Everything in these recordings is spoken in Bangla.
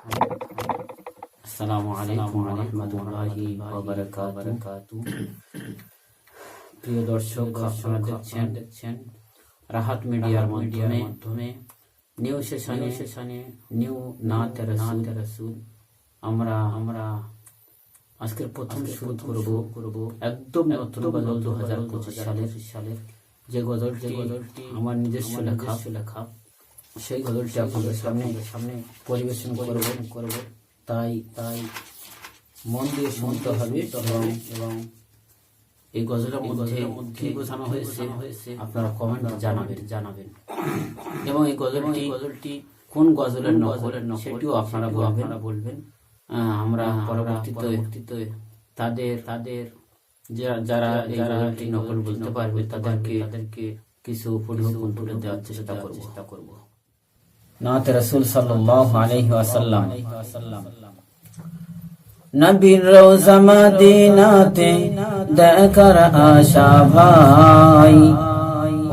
আসসালামু আলাইকুম রহমতুল্লাহি বারাকাতু প্রিয় দর্শক আপনারা দেখছেন দেখছেন রাহাত মিডিয়ার মাধ্যমে মাধ্যমে নিউ সেশনে সেশনে নিউ নাত নাত রাসূল। আমরা আমরা আজকের প্রথম শুরু করব করব একদম গজল দু হাজার পঁচিশ সালের। সালের যে গজল যে গজলটি আমার নিজস্ব লেখা। লেখা। সেই গজলটি আপনাদের সামনে সামনে পরিবেশন করব। করব। তাই তাই মন দিয়ে শুনতে হবে এবং এবং এই গজলের মধ্যে কি বোঝানো হয়েছে আপনারা কমেন্ট জানাবেন। জানাবেন। এবং এই গজলটি গজলটি কোন গজলের নকল সেটিও আপনারা বলবেন। বলবেন। আমরা পরবর্তীতে তাদের তাদের যারা যারা এই নকল বলতে পারবে তাদেরকে তাদেরকে কিছু পরিবর্তন তুলে দেওয়ার চেষ্টা করব। চেষ্টা করব। নাত রাসূল সাল্লাল্লাহু আলাইহি ওয়াসাল্লাম। নবীর রোজা মদিনাতে দেখার আশা ভাই,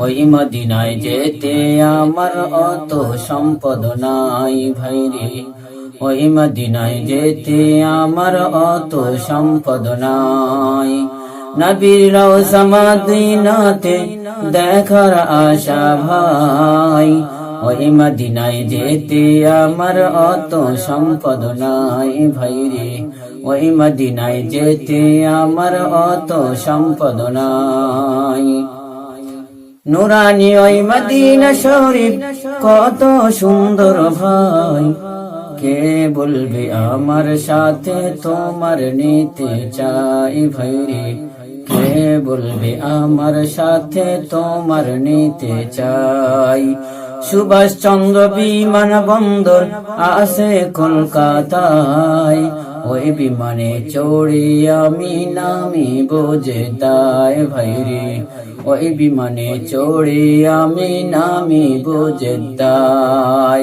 ওই মদিনায় যেতে আমার অত সম্পদ নাই ভাই রে। ওই মদিনায় যেতে আমার অত সম্পদ নাই। নবীর রোজা মদিনাতে দেখার আশা ভাই ওই মদিনায় যেতে আমার অত সম্পদ নাই ভাই রে। ওই মদিনায় যেতে আমার অত সম্পদ নাই। নুরানি ওই মদিনা শরীফ কত সুন্দর ভাই। কে বলবে আমার সাথে তোমার নিতে চাই ভাই রে। কে বলবে আমার সাথে তোমার নিতে চাই। সুভাষ চন্দ্র বিমান বন্দর আসে কলকাতায়। ওই বিমানে চড়ে আমি নামি বোঝে তাই ভাই রে। ওই বিমানে চড়ে আমি নামি বোঝে তাই।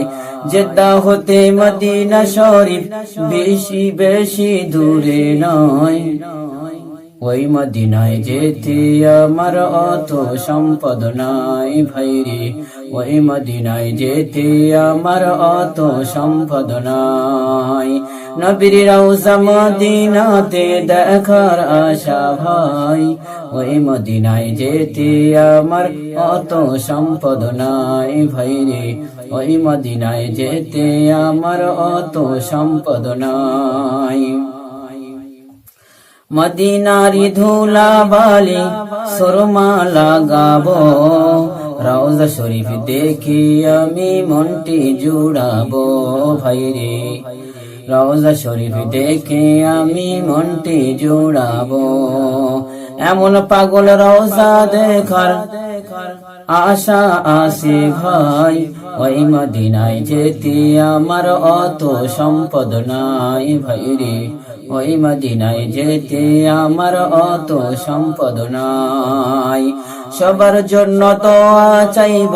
জেদ্দা হতে মদিনা শরীফ বেশি বেশি দূরে নয়। ওই মদিনায় যেতে আমার অত সম্পদ নাই ভাই রে। ওই মদিনায় যেতে আমার অত সম্পদ নাই। নবীর রওজা মদিনাতে দেখার আশা ভাই, ওই মদিনায় যেতে আমার অত সম্পদ নাই ভাই রে। ওই মদিনায় যেতে আমার অত সম্পদ নাই। মদিনারি ধুলা বালি সুরমা লাগাবো রওজা শরীফ দেখি আমি মনটি জুড়াবো ভাই রে রওজা শরীফ দেখে আমি মনটি জুড়াবো। এমন পাগল রওজা দেখার আশা আসে ভাই। ওই মদিনায় যেতে আমার অত সম্পদ নাই ভাই রে ওই মদিনায় যেতে আমার অত সম্পদ নাই। সবার জন্য তো চাইব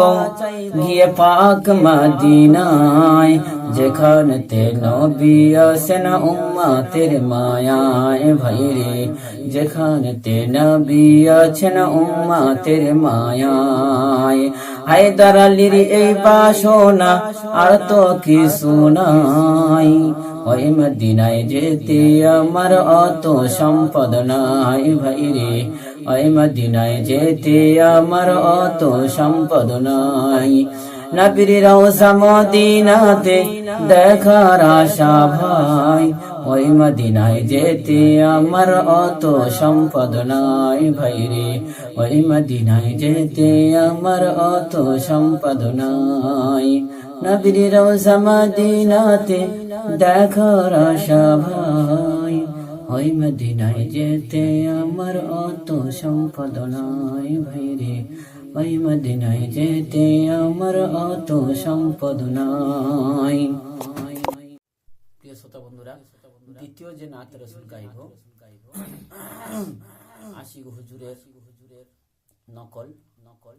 গিয়ে পাক মদিনায়। যেখানেতে নবী আসেন উম্মাতের মায়ায় ভাই রে যেখানেতে নবী আছেন উম্মাতের মায়ায়। হায়দার আলীর এই বাসনা আর তো কিছু নাই। ওই মদিনায় যেতে আমার অত সম্পদ নাই ভাই রে ওই মদিনায় যেতে আমার অত সম্পদ নাই। নবীর রওজা মদিনাতে দেখার আশা ভাই। ওই মদিনায় যেতে আমার অত সম্পদ নাই ভাই রে। ওই মদিনায় যেতে আমার অত সম্পদ নাই। নবীর রওজা মদিনাতে দেখার আশা ভাই। ওই মদিনায় যেতে আমার অত সম্পদ নাই ভাই রে। ওই মদিনায় যেতে আমার অত সম্পদ নাই। প্রিয় শ্রোতা বন্ধুরা, দ্বিতীয় যে নাত রসুল গাইব, আশিক হুজুরের হুজুরের নকল নকল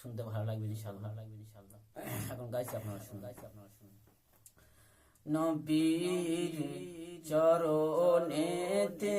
শুনতে ভালো লাগবে ইনশাল্লাহ ভালো লাগবে ইনশাল্লাহ এখন গাইছি আপনারা শুন গাইছি আপনারা শুন নবীর চরণেতে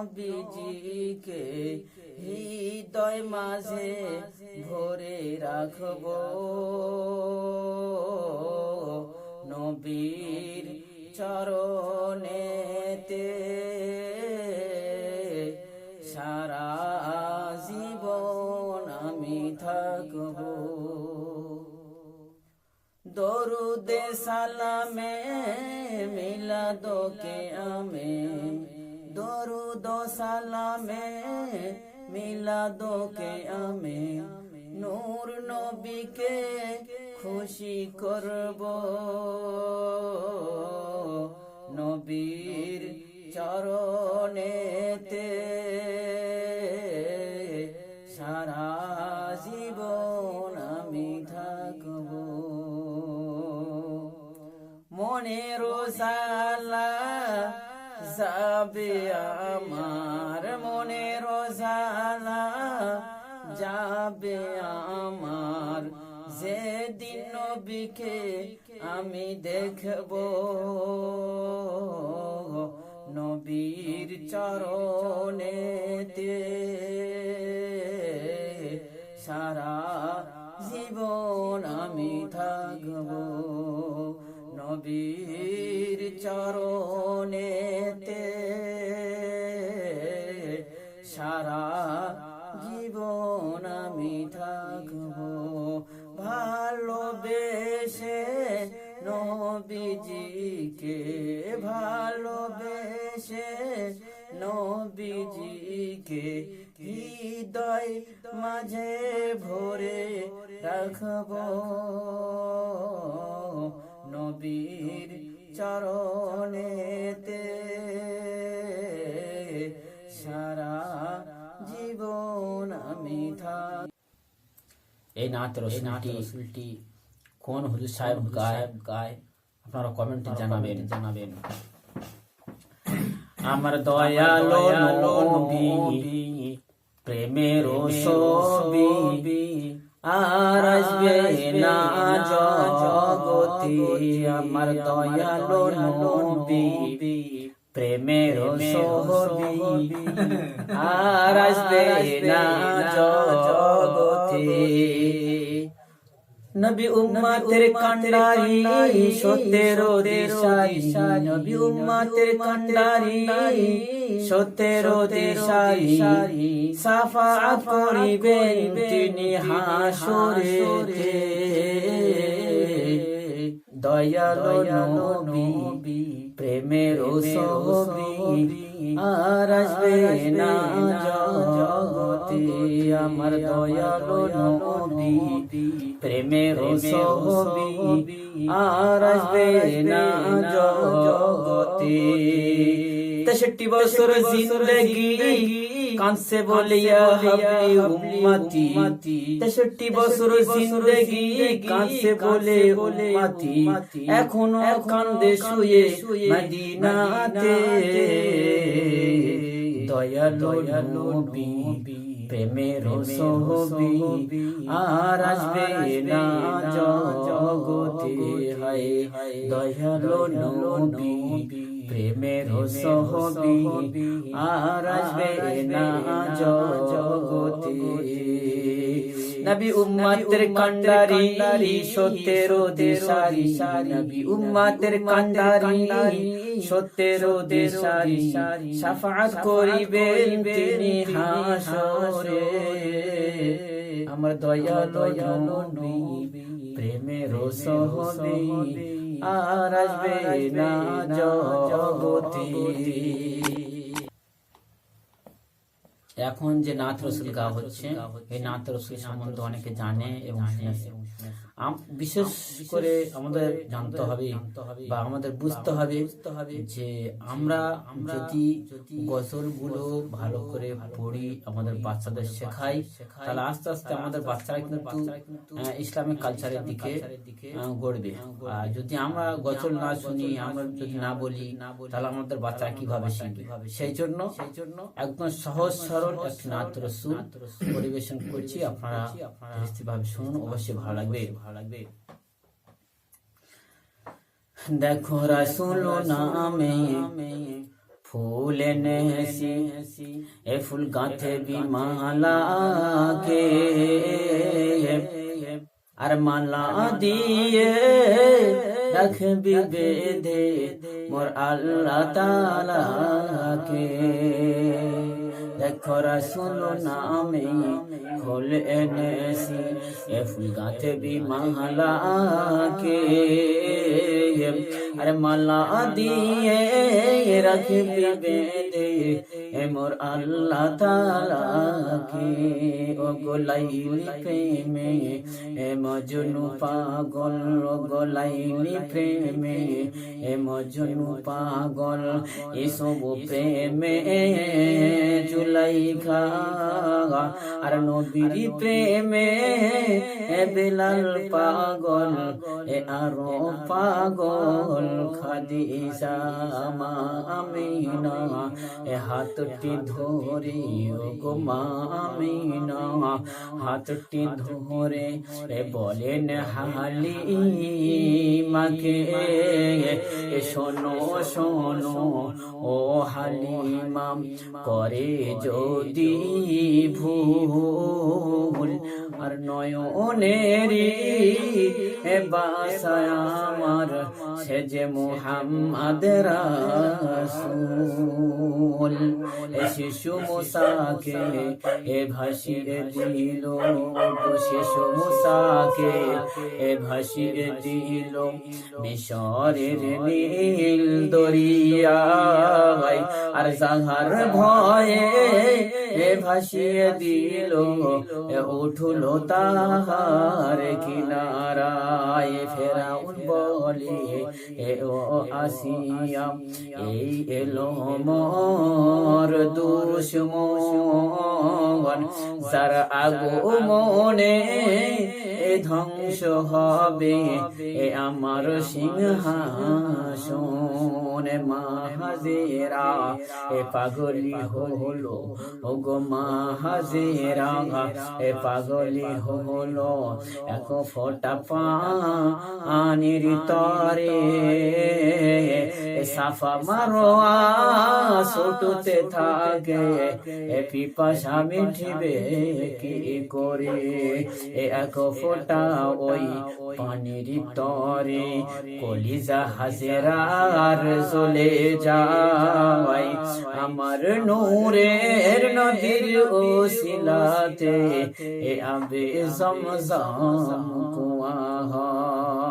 নবীজিকে হৃদয় মাঝে ভরে রাখব। নবীর চরণেতে সারা জীবন আমি থাকব। দরুদে সালামে মিলাদোকে আমে দরুদ সালামে মিলাদোকে আমে নূর নবীকে খুশি করব। নবীর চরণেতে সারা জীবন আমি থাকব। মনে রোজালা যাবে আমার মনে রোজালা যাবে আমার যেদিন নবীকে আমি দেখব। নবীর চরণেতে সারা জীবন আমি থাকব। নবীর চরণেতে নবীজিকে ভালোবেসে নবীজিকে হৃদয় মাঝে ভরে রাখব। নবীর চরণেতে সারা জীবন আমি থাক এই নাচ রসুলটি কোন হুজুর সাহেব গায় গায়? আপনারা কমেন্টে জানাবেন। জানাবেন। আমার দয়ালো নবী প্রেমের ছবি আর আসবে না জগতি। আমার দয়ালো নবী প্রেমের ছবি আর আসবে না জগতি। নবী উম্মাতের কান্ডারি সতেরো দেশাই নবী উম্মাতের কান্ডারি সতেরো দেশাই সাফাত করিবেন তিনি হাসরেতে দয়ালো নবী প্রেমের ছবি। আর আসবে না আমার দয়ালো নবী প্রেমের ছবি আর আসবে না জগতে। তেষট্টি বছর জিন্দগি কাঁদছে বলিয়া হাবলি উম্মতি। তেষট্টি বছর জিন্দগি কাঁদছে বলে উম্মতি। এখনও কান্দে শুয়ে মদিনাতে। দয়ালো নবী প্রেমের ছবি আর আসবে না জগতে হায় দয়ালো নবী প্রেমের ছবি আর আসবে না জগতে নবী উম্মাতের কান্ডারি সতেরো দেশারি নবী উম্মাতের কান্ডারি সতেরো দেশারি সাফাত করিবেন তিনি হাসরে আমার দয়ালো নবী প্রেমের সহবি আর আসবে না জগতি এখন যে নাথ রসুল গা হচ্ছে এই নাথ রসুল সম্বন্ধে অনেকে জানে এবং শুনেছে। বিশেষ করে আমাদের জানতে হবে বা আমাদের বুঝতে হবে যে আমরা যদি গজলগুলো ভালো করে পড়ি আমাদের বাচ্চাদের শেখাই তাহলে আস্তে আস্তে আমাদের বাচ্চারা কিন্তু ইসলামিক কালচারের দিকে গড়বে আর যদি আমরা গজল না শুনি আমরা যদি না বলি তাহলে আমাদের বাচ্চারা কীভাবে শিখবে? সেই জন্য সেই জন্য একদম সহজ সরল একটি নাত রসুল পরিবেশন করছি। আপনারা ভাবে শুনুন অবশ্যই ভালো লাগবে। ভালো লাগবে। দেখো রাসুল নামে ফুল নেসি এ ফুল গাঁথে বিমালা কে। আর মালা দিয়ে রাখবি বেঁধে মোর আল্লাহ তালাকে দেখো রাসুল নামে ফুল এনেছি এ ফুল গাঁথে বিমালা কে আরে মালা দিয়ে রাখবি বেঁধে এ মোর আল্লাহ তালাকে। ও গোলাইলি প্রেমে, এ মজনু পাগল গোলাইলি প্রেমে, এ মজনু পাগল এসব প্রেমে জুলাইখা আর নবীর প্রেমে, এ বেলাল পাগল, এ আরও পাগল খাদিজা মা আমিনা, এ হাতটি ধরে গো মা আমিনা, হাতটি ধরে, এ বলেন হালি মাকে, এ শোনো শোনো, ও হালিমা, করে যদি ভুল আর নয় নয়নেরি এ আমার, সে যে মোহাম্মদ রাসূল। এ শিশু মুসাকে এ ভাসিয়ে দিল শিশু মুসাকে এ ভাসিয়ে দিল। মিশরের নীল দরিয়ায় আর সাহার ভয়ে ভাসিয়ে দিল উঠল তাহার কিনারায়। ফেরাউন বলে, এ ও আসিয়া, এই এলো মোর দুশ্মন। যার আগো মনে ধ্বংস হবে, এ আমার সিংহাসন। মাহাজেরা, এ পাগলি হলো ও গো মাহাজেরা এ পাগলি হলো এক ফোটা পানির তরে। সাফা মারোয়া ছোটতে থাকে, এ পিপাসা মিঠিবে কি করে? এ এক ফোটা ওই পানির তরে, কলিজা হাজেরার চলে যায়। আমার নূরের নদীর ওসিলাতে এ আবে জমজম কুয়া হয়